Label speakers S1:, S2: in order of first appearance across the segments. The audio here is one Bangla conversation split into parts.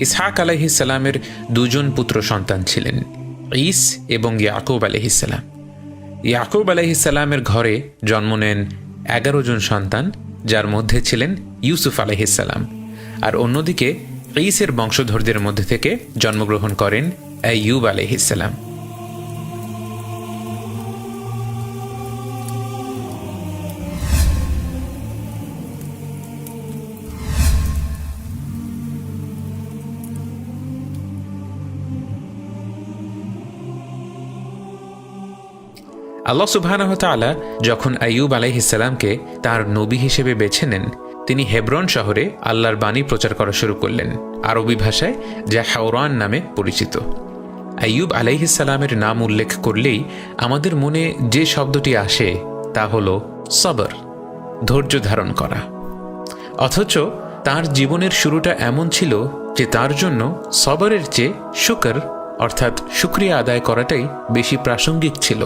S1: ইসহাক আলাইহিসাল্লামের দুজন পুত্র সন্তান ছিলেন ইস এবং ইয়াকুব আলহিসাল্লাম ইয়াকুব আলহিসাল্লামের ঘরে জন্ম নেন এগারো জন সন্তান, যার মধ্যে ছিলেন ইউসুফ আলহিসাল্লাম আর অন্যদিকে ইসের বংশধরদের মধ্যে থেকে জন্মগ্রহণ করেন আইয়ুব আলহিসাল্লাম আল্লাহ সুবহানাহ তাআলা যখন আইয়ুব আলাইহিসসালামকে তার নবী হিসেবে বেছে নেন, তিনি হেব্রন শহরে আল্লাহর বাণী প্রচার করা শুরু করলেন, আরবি ভাষায় যা হাওরান নামে পরিচিত। আইয়ুব আলাইহিসসালামের নাম উল্লেখ করলেই আমাদের মনে যে শব্দটি আসে তা হল সবর, ধৈর্য ধারণ করা। অথচ তার জীবনের শুরুটা এমন ছিল যে তার জন্য সবরের চেয়ে শুকর, অর্থাৎ শুক্রিয়া আদায় করাটাই বেশি প্রাসঙ্গিক ছিল।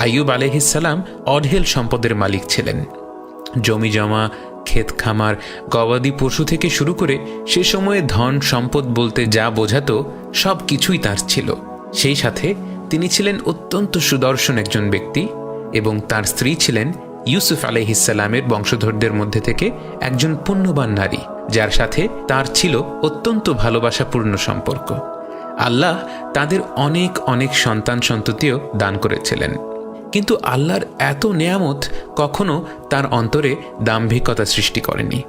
S1: আইয়ুব আলহিসাল্লাম অঢেল সম্পদের মালিক ছিলেন। জমি জমা, ক্ষেত খামার, গবাদি পশু থেকে শুরু করে সে সময়ে ধন সম্পদ বলতে যা বোঝাতো, সব কিছুই তার ছিল। সেই সাথে তিনি ছিলেন অত্যন্ত সুদর্শন একজন ব্যক্তি এবং তার স্ত্রী ছিলেন ইউসুফ আলহিসাল্লামের বংশধরদের মধ্যে থেকে একজন পুণ্যবান নারী, যার সাথে তার ছিল অত্যন্ত ভালোবাসাপূর্ণ সম্পর্ক। আল্লাহ তাদের অনেক অনেক সন্তান সন্ততিও দান করেছিলেন। কিন্তু আল্লাহর এত নেয়ামত কখনো তার অন্তরে দাম্ভিকতা সৃষ্টি করেনি,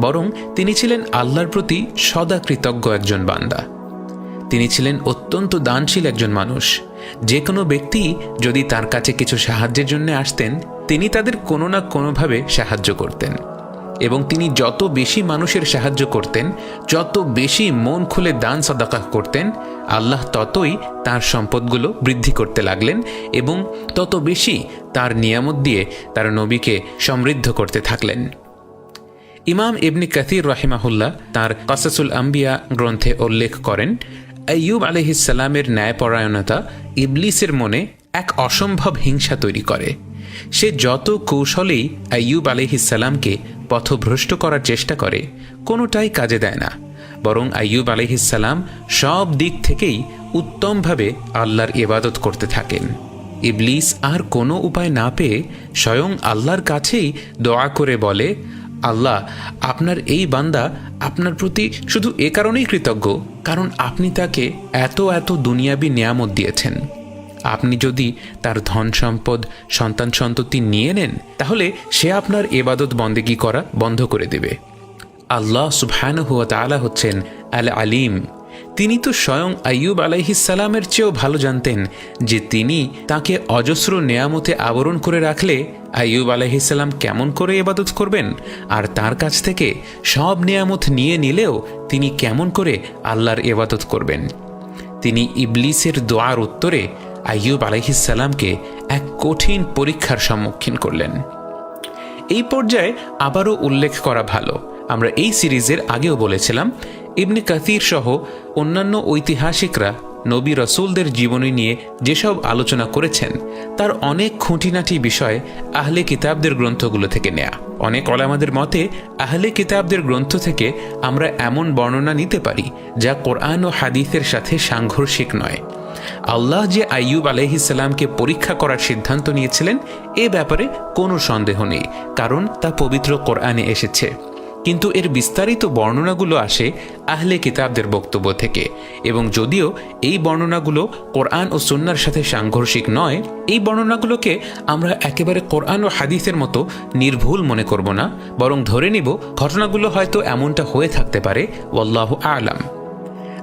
S1: বরং তিনি ছিলেন আল্লাহর প্রতি সদা কৃতজ্ঞ একজন বান্দা। তিনি ছিলেন অত্যন্ত দানশীল একজন মানুষ। যে কোনো ব্যক্তি যদি তার কাছে কিছু সাহায্যের জন্য আসতেন, তিনি তাদের কোনো না কোনোভাবে সাহায্য করতেন। এবং তিনি যত বেশি মানুষের সাহায্য করতেন, যত বেশি মন খুলে দান সদাকা করতেন, আল্লাহ ততই তার সম্পদগুলো বৃদ্ধি করতে লাগলেন এবং তত বেশি তার নিয়ামত দিয়ে তার নবীকে সমৃদ্ধ করতে থাকলেন। ইমাম ইবনি কাথির রাহিমাহুল্লাহ তার কাসাসুল আম্বিয়া গ্রন্থে উল্লেখ করেন, আইয়ুব আলহিসাল্লামের ন্যায়পরায়ণতা ইবলিসের মনে এক অসম্ভব হিংসা তৈরি করে। সে যত কৌশলেই আইয়ুব আলহিসাল্লামকে পথভ্রষ্ট করার চেষ্টা করে, কোনোটাই কাজে দেয় না। বরং আইয়ুব আলহিসাল্লাম সব দিক থেকেই উত্তমভাবে আল্লাহর ইবাদত করতে থাকেন। ইবলিস আর কোনো উপায় না পেয়ে স্বয়ং আল্লাহর কাছেই দোয়া করে বলে, আল্লাহ, আপনার এই বান্দা আপনার প্রতি শুধু এ কারণেই কৃতজ্ঞ, কারণ আপনি তাকে এত এত দুনিয়াবি নিয়ামত দিয়েছেন। আপনি যদি তার ধন সম্পদ, সন্তান সন্ততি নিয়ে নেন, তাহলে সে আপনার এবাদত বন্দেগি করা? বন্ধ করে দেবে। আল্লাহ সুবহান হুয়া তালা হচ্ছেন আল আলিম তিনি তো স্বয়ং আইয়ুব আলাইহিসালামের চেয়েও ভালো জানতেন যে তিনি তাকে অজস্র নেয়ামতে আবরণ করে রাখলে আইয়ুব আলাইহিসাল্লাম কেমন করে এবাদত করবেন? আর তার কাছ থেকে সব নেয়ামত নিয়ে নিলেও তিনি কেমন করে আল্লাহর এবাদত করবেন? তিনি ইবলিসের দোয়ার উত্তরে আইয়ুব আলাইহিসাল্লামকে এক কঠিন পরীক্ষার সম্মুখীন করলেন। এই পর্যায়ে আবারও উল্লেখ করা ভালো। আমরা এই সিরিজের আগেও বলেছিলাম, ইবনে কাতির সহ অন্যান্য ঐতিহাসিকরা নবী রসুলদের জীবনী নিয়ে যেসব আলোচনা করেছেন, তার অনেক খুঁটিনাটি বিষয় আহলে কিতাবদের গ্রন্থগুলো থেকে নেয়া। অনেক অলামাদের মতে, আহলে কিতাবদের গ্রন্থ থেকে আমরা এমন বর্ণনা নিতে পারি যা কোরআন ও হাদিসের সাথে সাংঘর্ষিক নয়। আল্লাহ যে আইয়ুব আলহিসাল্লামকে পরীক্ষা করার সিদ্ধান্ত নিয়েছিলেন, এ ব্যাপারে কোনো সন্দেহ নেই, কারণ তা পবিত্র কোরআনে এসেছে। কিন্তু এর বিস্তারিত বর্ণনাগুলো আসে আহলে কিতাবদের বক্তব্য থেকে, এবং যদিও এই বর্ণনাগুলো কোরআন ও সুন্নার সাথে সাংঘর্ষিক নয়, এই বর্ণনাগুলোকে আমরা একেবারে কোরআন ও হাদিসের মতো নির্ভুল মনে করব না, বরং ধরে নিব ঘটনাগুলো হয়তো এমনটা হয়ে থাকতে পারে, ওয়াল্লাহ আলাম।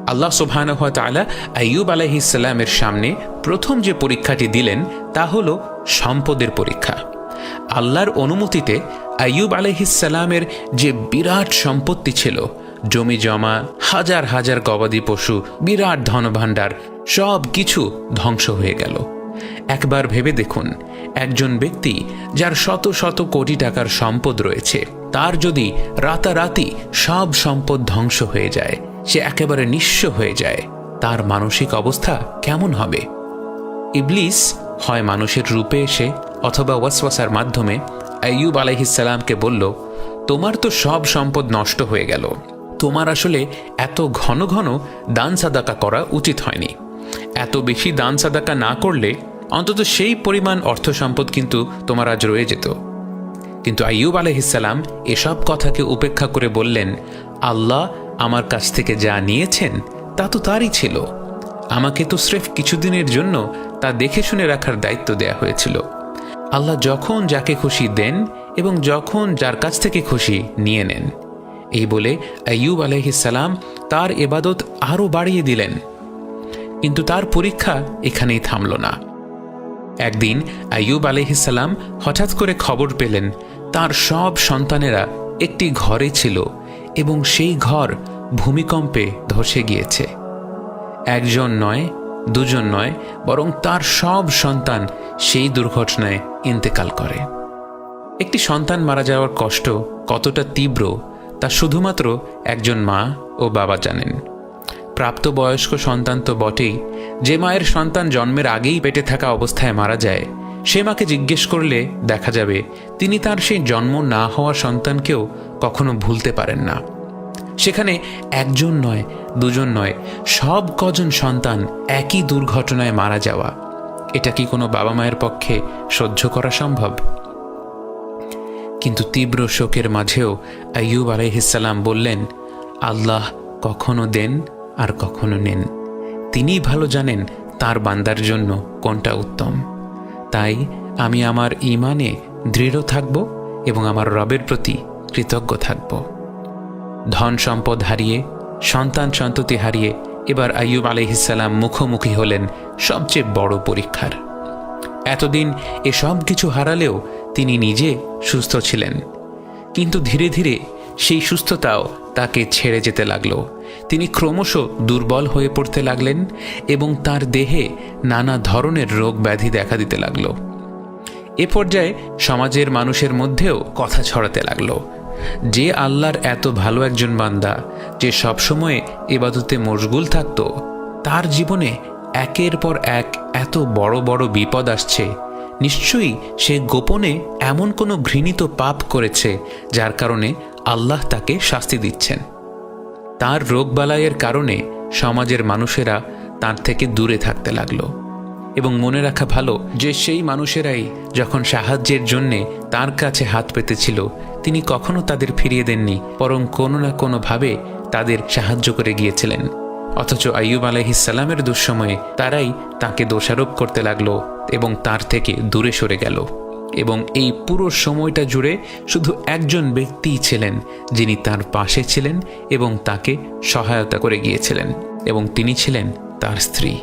S1: আল্লাহ সুবহানাহ তাআলা আইয়ুব আলাইহিসসালামের সামনে প্রথম যে পরীক্ষাটি দিলেন, তা হল সম্পদের পরীক্ষা। আল্লাহর অনুমতিতে আইয়ুব আলহিসাল্লামের যে বিরাট সম্পত্তি ছিল, জমি জমা, হাজার হাজার গবাদি পশু, বিরাট ধনভাণ্ডার, সব কিছু ধ্বংস হয়ে গেল। একবার ভেবে দেখুন, একজন ব্যক্তি যার শত শত কোটি টাকার সম্পদ রয়েছে, তার যদি রাতারাতি সব সম্পদ ধ্বংস হয়ে যায় সে একেবারে নিঃস্ব হয়ে যায়। তার মানসিক অবস্থা কেমন হবে? ইবলিস হয় মানুষের রূপে এসে অথবা ওয়াসওয়াসার মাধ্যমে আইয়ুব আলাইহিসাল্লামকে বলল, তোমার তো সব সম্পদ নষ্ট হয়ে গেল। তোমার আসলে এত ঘন ঘন দান সাদাকা করা উচিত হয়নি। এত বেশি দান সাদাকা না করলে অন্তত সেই পরিমাণ অর্থ সম্পদ কিন্তু তোমার আজ রয়ে যেত। কিন্তু আইয়ুব আলহিসাল্লাম এসব কথাকে উপেক্ষা করে বললেন, আল্লাহ আমার কাছ থেকে যা নিয়েছেন, তা তো তারই ছিল। আমাকে তো স্রেফ কিছুদিনের জন্য তা দেখে শুনে রাখার দায়িত্ব দেয়া হয়েছিল। আল্লাহ যখন যাকে খুশি দেন এবং যখন যার কাছ থেকে খুশি নিয়ে নেন। এই বলে আইয়ুব আলহিসাল্লাম তার এবাদত আরও বাড়িয়ে দিলেন। কিন্তু তার পরীক্ষা এখানেই থামল না। একদিন আইয়ুব আলহিসাল্লাম হঠাৎ করে খবর পেলেন, তার সব সন্তানেরা একটি ঘরে ছিল। এবং সেই ঘর ভূমিকম্পে ধসে গিয়েছে। একজন নয়, দুজন নয়, বরং তার সব সন্তান সেই দুর্ঘটনায় ইন্তেকাল করে। একটি সন্তান মারা যাওয়ার কষ্ট কতটা তীব্র, তা শুধুমাত্র একজন মা ও বাবা জানেন। প্রাপ্তবয়স্ক সন্তান তো বটেই, যে মায়ের সন্তান জন্মের আগেই পেটে থাকা অবস্থায় মারা যায় সে মাকে জিজ্ঞেস করলে দেখা যাবে তিনি তার সেই জন্ম না হওয়া সন্তানকেও কখনো ভুলতে পারেন না। সেখানে একজন নয়, দুজন নয়, সব কজন সন্তান একই দুর্ঘটনায় মারা যাওয়া। এটা কি কোনো বাবা মায়ের পক্ষে সহ্য করা সম্ভব? কিন্তু তীব্র শোকের মাঝেও আইয়ুব আলাইহিসাল্লাম বললেন, আল্লাহ কখনো দেন আর কখনো নেন। তিনিই ভালো জানেন তার বান্দার জন্য কোনটা উত্তম। তাই আমি আমার ইমানে দৃঢ় থাকব এবং আমার রবের প্রতি কৃতজ্ঞ থাকব। ধন সম্পদ হারিয়ে, সন্তান সন্ততি হারিয়ে এবার আইয়ুব আলহিসাল্লাম মুখোমুখি হলেন সবচেয়ে বড় পরীক্ষার। এতদিন এসব কিছু হারালেও তিনি নিজে সুস্থ ছিলেন। কিন্তু ধীরে ধীরে সেই সুস্থতাও তাকে ছেড়ে যেতে লাগল। তিনি ক্রমশ দুর্বল হয়ে পড়তে লাগলেন এবং তার দেহে নানা ধরনের রোগ ব্যাধি দেখা দিতে লাগল। এ পর্যায়ে সমাজের মানুষের মধ্যেও কথা ছড়াতে লাগল। যে আল্লাহর এত ভালো একজন বান্দা, যে সবসময় এবাদতে মশগুল থাকত, তার জীবনে একের পর এক এত বড় বড় বিপদ আসছে। নিশ্চয়ই সে গোপনে এমন কোনো ঘৃণিত পাপ করেছে, যার কারণে আল্লাহ তাকে শাস্তি দিচ্ছেন। তার রোগবালাইয়ের কারণে সমাজের মানুষেরা তার থেকে দূরে থাকতে লাগল এবং মনে রাখা ভালো যে সেই মানুষেরাই যখন সাহায্যের জন্যে তার কাছে হাত পেতেছিল, তিনি কখনো তাদের ফিরিয়ে দেননি, বরং কোনো না কোনোভাবে তাদের সাহায্য করে গিয়েছিলেন। অথচ আইয়ুব আলহিসাল্লামের দুঃসময়ে তারাই তাকে দোষারোপ করতে লাগল এবং তার থেকে দূরে সরে গেল। এবং এই পুরো সময়টা জুড়ে শুধু একজন ব্যক্তিই ছিলেন, যিনি তার পাশে ছিলেন এবং তাকে সহায়তা করে গিয়েছিলেন এবং তিনি ছিলেন তার স্ত্রী।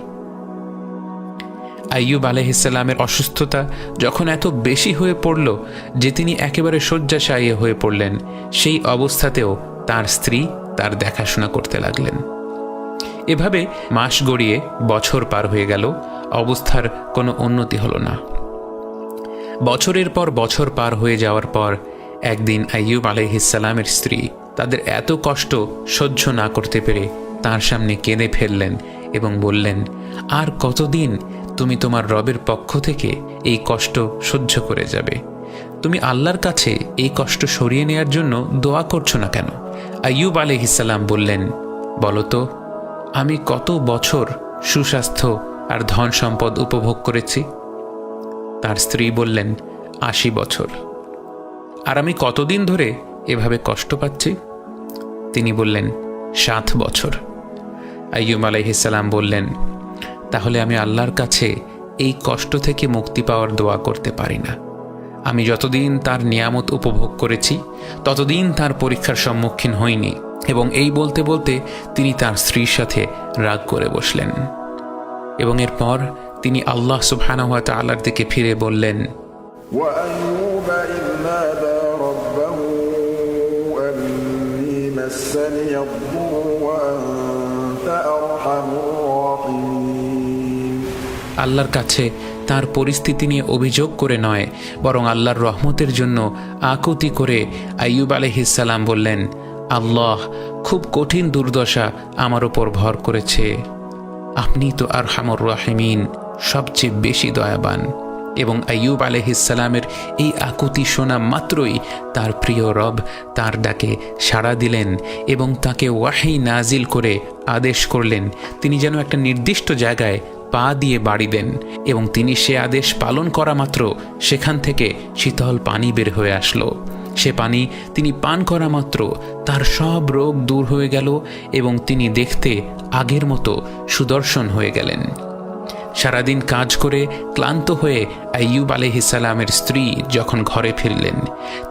S1: আইয়ুব আলহিসাল্লামের অসুস্থতা যখন এত বেশি হয়ে পড়ল যে তিনি একেবারে শয্যাশায়ী হয়ে পড়লেন, সেই অবস্থাতেও তার স্ত্রী তার দেখাশোনা করতে লাগলেন। এভাবে মাস গড়িয়ে বছর পার হয়ে গেল, অবস্থার কোনো উন্নতি হলো না। বছরের পর বছর পার হয়ে যাওয়ার পর একদিন আইয়ুব আলহিসাল্লামের স্ত্রী তাদের এত কষ্ট সহ্য না করতে পেরে তার সামনে কেঁদে ফেললেন এবং বললেন, আর কতদিন তুমি তোমার রবের পক্ষ থেকে এই কষ্ট সহ্য করে যাবে? তুমি আল্লাহর কাছে এই কষ্ট সরিয়ে নেয়ার জন্য দোয়া করছ না কেন? আইয়ুব আলহিসাল্লাম বললেন বলতো আমি কত বছর সুস্বাস্থ্য আর ধন সম্পদ উপভোগ করেছি? তার স্ত্রী বললেন, আশি বছর। আর আমি কতদিন ধরে এভাবে কষ্ট পাচ্ছি? তিনি বললেন, সাত বছর। আইয়ুম আলাইহিসাল্লাম বললেন, তাহলে আমি আল্লাহর কাছে এই কষ্ট থেকে মুক্তি পাওয়ার দোয়া করতে পারি না। আমি যতদিন তার নিয়ামত উপভোগ করেছি, ততদিন তার পরীক্ষার সম্মুখীন হইনি এবং এই বলতে বলতে তিনি তার স্ত্রীর সাথে রাগ করে বসলেন। এবং এরপর তিনি আল্লাহ সুবহানাহুয়া আল্লাহর দিকে ফিরে বললেন আল্লাহর কাছে তার পরিস্থিতি নিয়ে অভিযোগ করে নয় বরং আল্লাহর রহমতের জন্য আকুতি করে আইয়ুব আলহিসাল্লাম বললেন আল্লাহ খুব কঠিন দুর্দশা আমার ওপর ভর করেছে। আপনি তো আর হামর রাহেমিন। সবচেয়ে বেশি দয়াবান। এবং আইয়ুব আলহিসাল্লামের এই আকুতি শোনা মাত্রই তার প্রিয় রব তার ডাকে সাড়া দিলেন এবং তাকে ওয়াহি নাজিল করে আদেশ করলেন, তিনি যেন একটা নির্দিষ্ট জায়গায় পা দিয়ে বাড়ি দেন এবং তিনি সে আদেশ পালন করা মাত্র সেখান থেকে শীতল পানি বের হয়ে আসলো। সে পানি তিনি পান করা মাত্র, তার সব রোগ দূর হয়ে গেল এবং তিনি দেখতে আগের মতো সুদর্শন হয়ে গেলেন। সারাদিন কাজ করে ক্লান্ত হয়ে আইয়ুব আলহিসাল্লামের স্ত্রী যখন ঘরে ফিরলেন,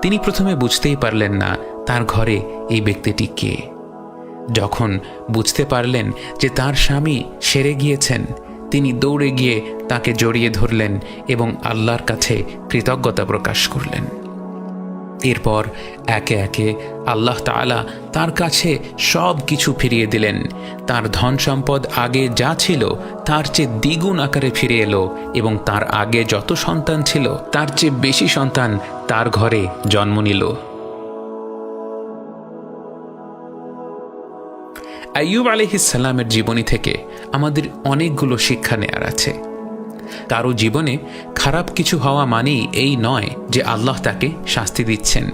S1: তিনি প্রথমে বুঝতেই পারলেন না তার ঘরে এই ব্যক্তিটি কে। যখন বুঝতে পারলেন যে তার স্বামী সেরে গিয়েছেন, তিনি দৌড়ে গিয়ে তাকে জড়িয়ে ধরলেন এবং আল্লাহর কাছে কৃতজ্ঞতা প্রকাশ করলেন। এরপর একে একে আল্লাহ তাআলা তার কাছে সব কিছু ফিরিয়ে দিলেন। তার ধন সম্পদ আগে যা ছিল, তার চেয়ে দ্বিগুণ আকারে ফিরে এলো এবং তার আগে যত সন্তান ছিল, তার চেয়ে বেশি সন্তান তার ঘরে জন্ম নিল। আইয়ুব আলহিসাল্লামের জীবনী থেকে আমাদের অনেকগুলো শিক্ষা নেয়ার আছে। কারও জীবনে খারাপ কিছু হওয়া মানেই এই নয় যে আল্লাহ তাকে শাস্তি দিচ্ছেন,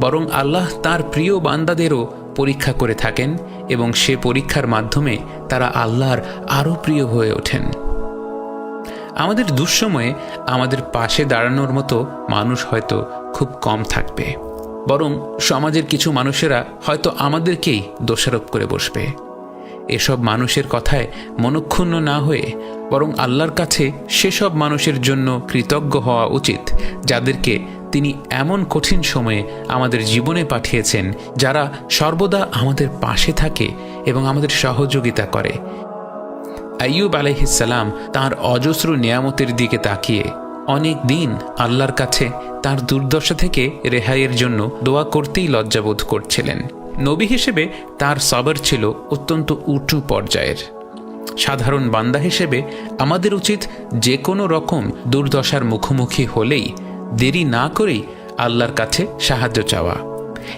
S1: বরং আল্লাহ তার প্রিয় বান্দাদেরও পরীক্ষা করে থাকেন এবং সে পরীক্ষার মাধ্যমে তারা আল্লাহর আরও প্রিয় হয়ে ওঠেন। আমাদের দুঃসময়ে আমাদের পাশে দাঁড়ানোর মতো মানুষ হয়তো খুব কম থাকবে, বরং সমাজের কিছু মানুষেরা হয়তো আমাদেরকেই দোষারোপ করে বসবে। এসব মানুষের কথায় মনক্ষুণ্ণ না হয়ে, বরং আল্লাহর কাছে সেসব মানুষের জন্য কৃতজ্ঞ হওয়া উচিত, যাদেরকে তিনি এমন কঠিন সময়ে আমাদের জীবনে পাঠিয়েছেন, যারা সর্বদা আমাদের পাশে থাকে এবং আমাদের সহযোগিতা করে। আইয়ুব আলহিসাল্লাম তার অজস্র নিয়ামতের দিকে তাকিয়ে, অনেক দিন আল্লাহর কাছে তার দুর্দশা থেকে রেহাইয়ের জন্য দোয়া করতেই লজ্জাবোধ করছিলেন। নবী হিসেবে তার সবর ছিল অত্যন্ত উঁচু পর্যায়ের। সাধারণ বান্দা হিসেবে আমাদের উচিত যে কোনো রকম দুর্দশার মুখোমুখি হলেই দেরি না করেই আল্লাহর কাছে সাহায্য চাওয়া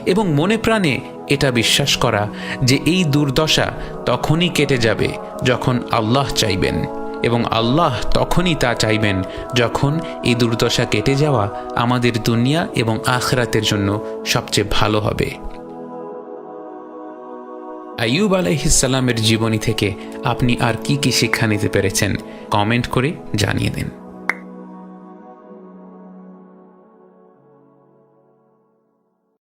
S1: এবং মনে প্রাণে এটা বিশ্বাস করা যে এই দুর্দশা তখনই কেটে যাবে যখন আল্লাহ চাইবেন এবং আল্লাহ তখনই তা চাইবেন যখন এই দুর্দশা কেটে যাওয়া আমাদের দুনিয়া এবং আখরাতের জন্য সবচেয়ে ভালো হবে। আইয়ুব আলাইহিসাল্লামের জীবনী থেকে আপনি আর কি কি শিক্ষা নিতে পেরেছেন, কমেন্ট করে জানিয়ে দিন।